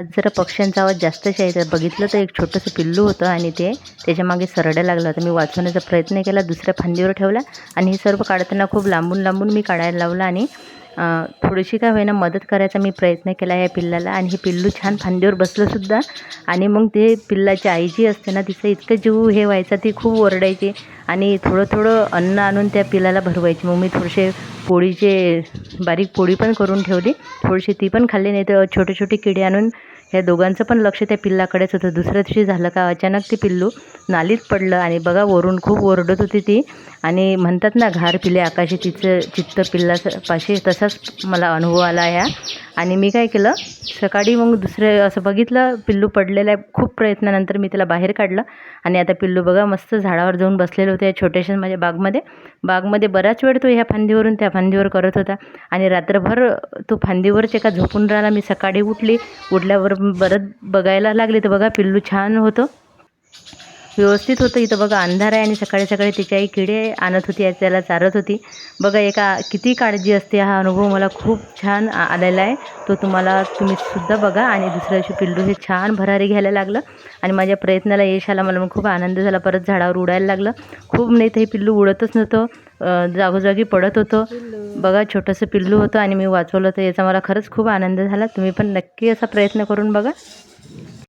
आज जरा पक्ष्यांचा आवाज जास्तच तर बघितलं तर एक छोटंसं पिल्लू होतं आणि ते त्याच्यामागे सरड्या लागला होता. मी वाचवण्याचा प्रयत्न केला दुसऱ्या फांदीवर ठेवला आणि हे सर्व काढताना खूप लांबून लांबून मी काढायला लावलं आणि थोडीशी काय होईना मदत करायचा मी प्रयत्न केला या पिल्लाला आणि हे पिल्लू छान फांदीवर बसलंसुद्धा आणि मग ते पिल्लाची आई जी असते ना तिचं इतकं जीव हे व्हायचा ती खूप ओरडायची. आणि थोडं थोडं अन्न आणून त्या पिल्लाला भरवायची. मग मी थोडेसे पोळीचे बारीक पोळी पण करून ठेवली. थोडीशी ती पण खाल्ली नाही तर छोटे छोटे किडे आणून ह्या दोघांचं पण लक्ष त्या पिल्लाकडेच होतं. दुसऱ्या दिवशी झालं का अचानक ते पिल्लू नालीत पडलं आणि बघा वरून खूप ओरडत होती ती. आणि म्हणतात ना घार पिले आकाशी तिचं चित्त पिल्लापाशी तसाच मला अनुभव आला ह्या. आणि मी काय केलं सकाळी मग दुसरे असं बघितलं पिल्लू पडलेलं आहे खूप प्रयत्नानंतर मी त्याला बाहेर काढलं. आणि आता पिल्लू बघा मस्त झाडावर जाऊन बसलेलं होतं या छोट्याशा माझ्या बागमध्ये. बागमध्ये बराच वेळ तो ह्या फांदीवरून त्या फांदीवर करत होता. आणि रात्रभर तो फांदीवरच एका झोपून राहिला. मी सकाळी उठली. उठल्यावर परत बघायला लागले. तर बघा पिल्लू छान होतं. व्यवस्थित होतं. इथं बघा अंधार आहे आणि सकाळी सकाळी तिची आई किडे आणत होती त्याला चारत होती. बघा एका किती काळजी असते हा अनुभव मला खूप छान आलेला आहे. तो तुम्हाला तुम्ही सुद्धा बघा आणि दुसऱ्या दिवशी पिल्लू हे छान भरारी घ्यायला लागलं. आणि माझ्या प्रयत्नाला यश आला मला मग खूप आनंद झाला. परत झाडावर उडायला लागलं. खूप नाही तर हे पिल्लू उडतच नव्हतं. जागोजागी पडत होतं. बघा छोटंसं पिल्लू होतं आणि मी वाचवलं तर याचा मला खरंच खूप आनंद झाला. तुम्ही पण नक्की असा प्रयत्न करून बघा.